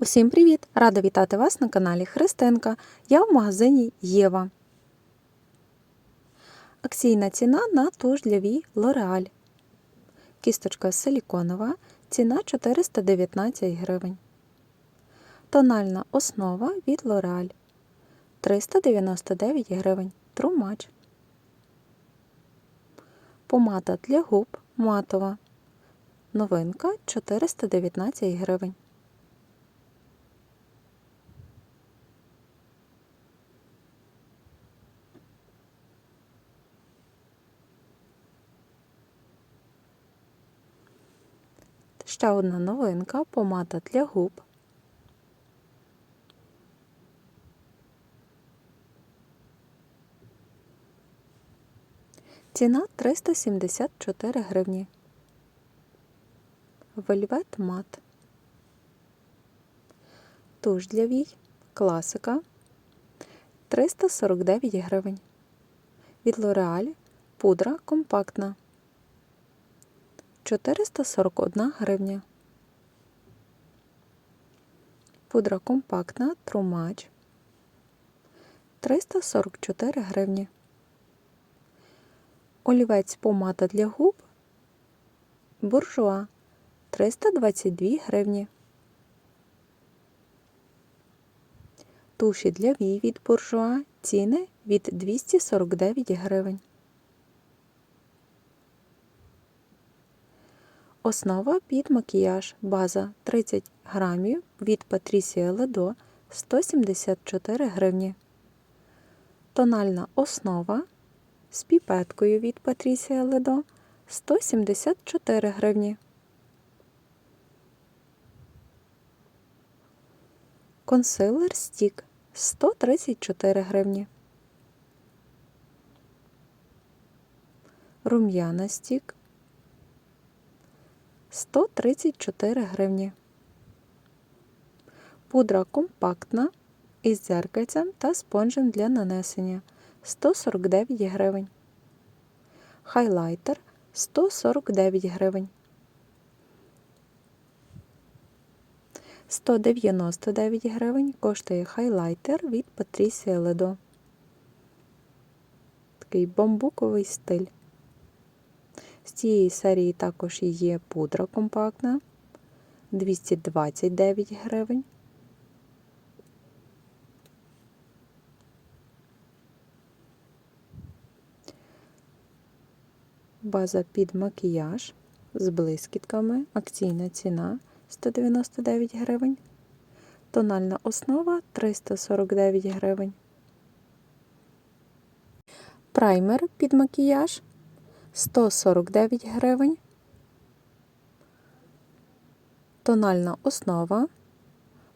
Усім привіт! Рада вітати вас на каналі Христинка. Я в магазині Єва. Акційна ціна на туш для вій Лореаль. Кісточка силіконова. Ціна 419 гривень. Тональна основа від L'Oreal 399 гривень. Трумач. Помада для губ матова. Новинка 419 гривень. Ще одна новинка помада для губ. Ціна 374 гривні. Вельвет мат. Туш для вій. Класика 349 гривень. Від L'Oreal пудра компактна 441 гривня. Пудра компактна трумач 344 гривні. Олівець помада для губ буржуа 322 гривні. Туші для вій від буржуа ціни від 249 гривень. Основа під макіяж. База 30 грамів від Patricia Ledo 174 гривні. Тональна основа з піпеткою від Patricia Ledo 174 гривні. Консилер стік 134 гривні. Рум'яна стік 134 гривні. Пудра компактна із дзеркальцем та спонжем для нанесення 149 гривень. Хайлайтер 149 гривень. 199 гривень коштує хайлайтер від Patricia Ledo. Такий бамбуковий стиль. З цієї серії також є пудра компактна 229 гривень. База під макіяж з блискітками. Акційна ціна 199 гривень. Тональна основа 349 гривень. Праймер під макіяж 149 гривень. Тональна основа.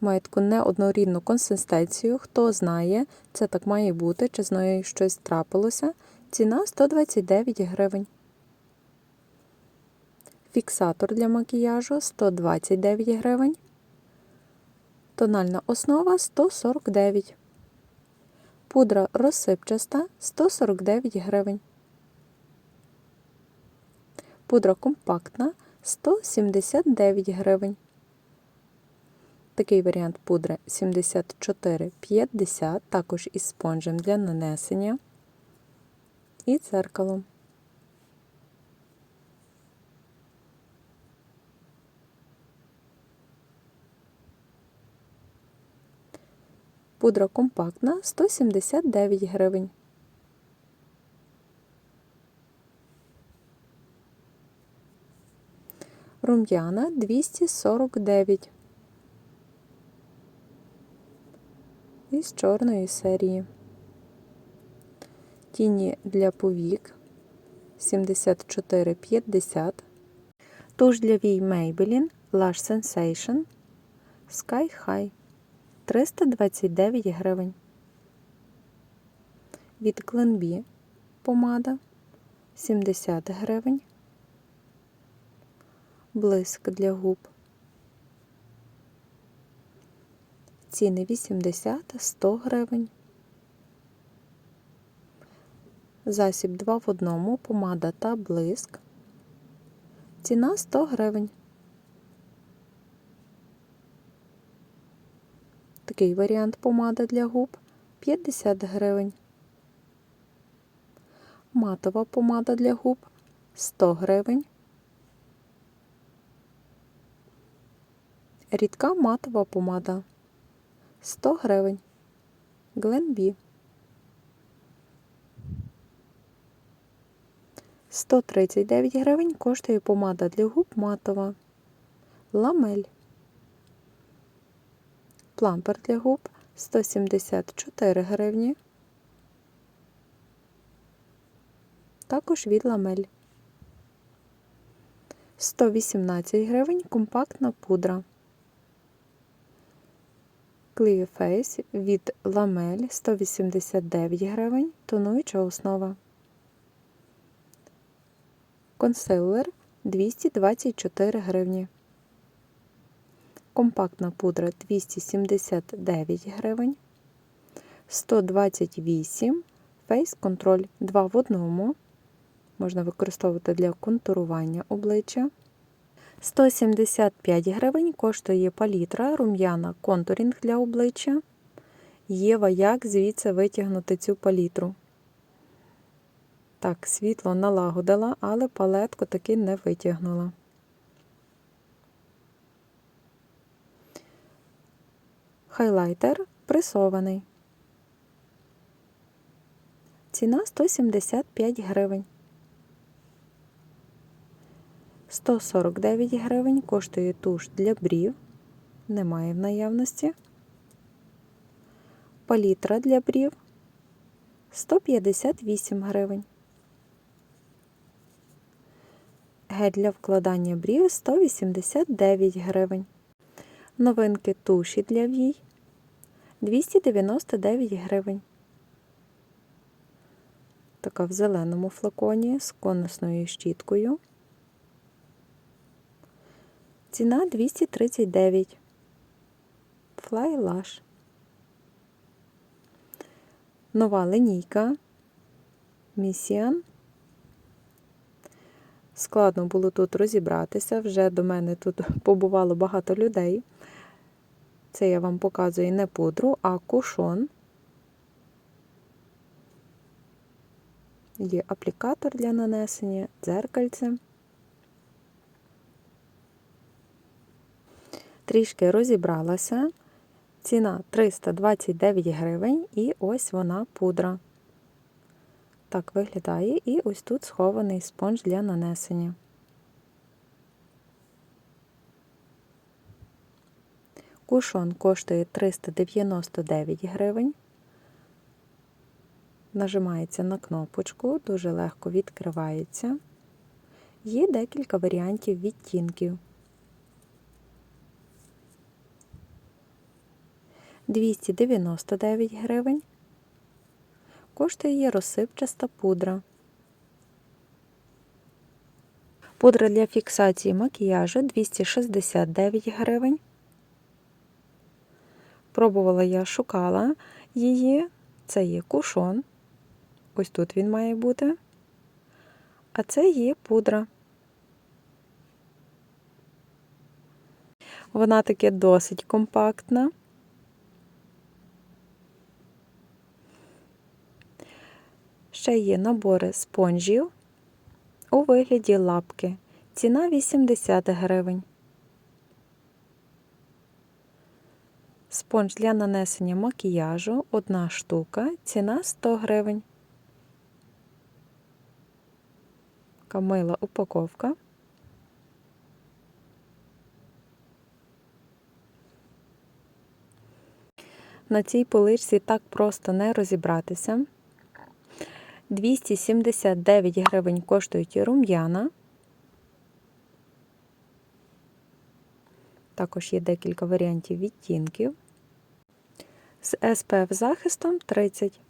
Має таку неоднорідну консистенцію. Хто знає, це так має бути, чи з нею щось трапилося. Ціна 129 гривень. Фіксатор для макіяжу 129 гривень. Тональна основа 149. Пудра розсипчаста 149 гривень. Пудра компактна 179 гривень. Такий варіант пудри 74,50, також із спонжем для нанесення і дзеркалом. Пудра компактна 179 гривень. Рум'яна 249. Із чорної серії. Тіні для повік 74,50. Туш для вій Maybelline Lash Sensation Sky High 329 гривень. Від Glenbee помада 70 гривень. Блиск для губ. Ціни 80-100 гривень. Засіб 2 в одному, помада та блиск. Ціна 100 гривень. Такий варіант помада для губ 50 гривень. Матова помада для губ 100 гривень. Рідка матова помада 100 гривень. Гленбі 139 гривень коштує помада для губ матова. Ламель. Плампер для губ 174 гривні. Також від ламель. 118 гривень компактна пудра. Face від ламель 189 гривень, тонуюча основа. Консилер 224 гривні. Компактна пудра 279 гривень. 128 Face Control 2 в одному. Можна використовувати для контурування обличчя. 175 гривень коштує палітра рум'яна контурінг для обличчя. Єва, як звідси витягнути цю палітру? Так, світло налагодила, але палетку таки не витягнула. Хайлайтер пресований. Ціна 175 гривень. 149 гривень коштує туш для брів. Немає в наявності. Палітра для брів 158 гривень. Гель для вкладання брів 189 гривень. Новинки туші для вій 299 гривень. Така в зеленому флаконі з конусною щіткою. Ціна 239. Fly Lash. Нова линійка Місіан. Складно було тут розібратися, вже до мене тут побувало багато людей. Це я вам показую не пудру, а кушон. Є аплікатор для нанесення, дзеркальце. Трішки розібралася. Ціна 329 гривень, і ось вона пудра. Так виглядає, і ось тут схований спонж для нанесення. Кушон коштує 399 гривень. Нажимається на кнопочку, дуже легко відкривається. Є декілька варіантів відтінків. 299 гривень. Коштує її розсипчаста пудра. Пудра для фіксації макіяжу 269 гривень. Пробувала я шукала її. Це є кушон. Ось тут він має бути. А це є пудра. Вона таки досить компактна. Ще є набори спонжів у вигляді лапки. Ціна 80 гривень. Спонж для нанесення макіяжу одна штука, ціна 100 гривень. Така мила упаковка. На цій поличці так просто не розібратися. 279 гривень коштують рум'яна. Також є декілька варіантів відтінків. З SPF захистом 30.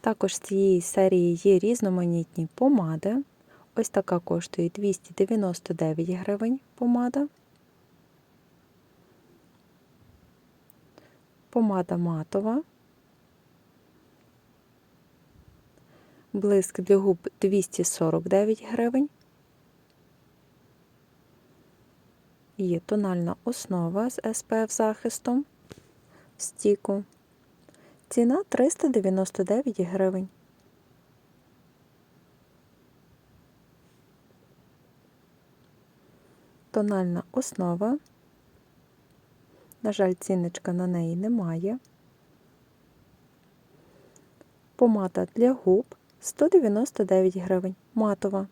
Також з цієї серії є різноманітні помади. Ось така коштує 299 гривень помада. Помада матова. Блиск для губ 249 гривень. є тональна основа з SPF захистом стіку. Ціна 399 гривень. Тональна основа. На жаль, цінничка на неї немає. Помада для губ 199 гривень. Матова.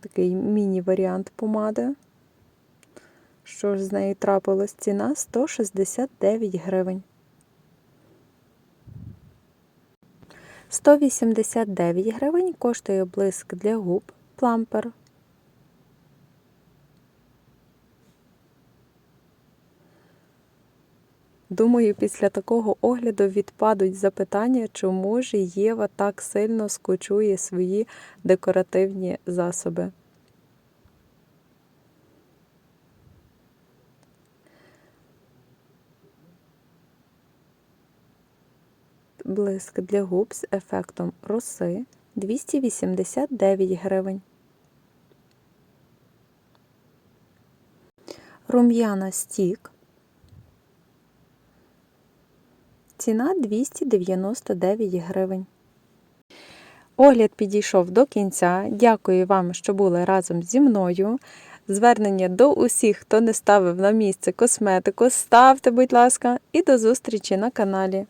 Такий міні-варіант помади. Що ж з нею трапилось? Ціна 169 гривень. 189 гривень коштує блиск для губ плампер. Думаю, після такого огляду відпадуть запитання, чому ж Єва так сильно скучує свої декоративні засоби. Блиск для губ з ефектом роси 289 гривень. Рум'яна стік. Ціна 299 гривень. Огляд підійшов до кінця. Дякую вам, що були разом зі мною. Звернення до усіх, хто не ставив на місце косметику, ставте, будь ласка, і до зустрічі на каналі.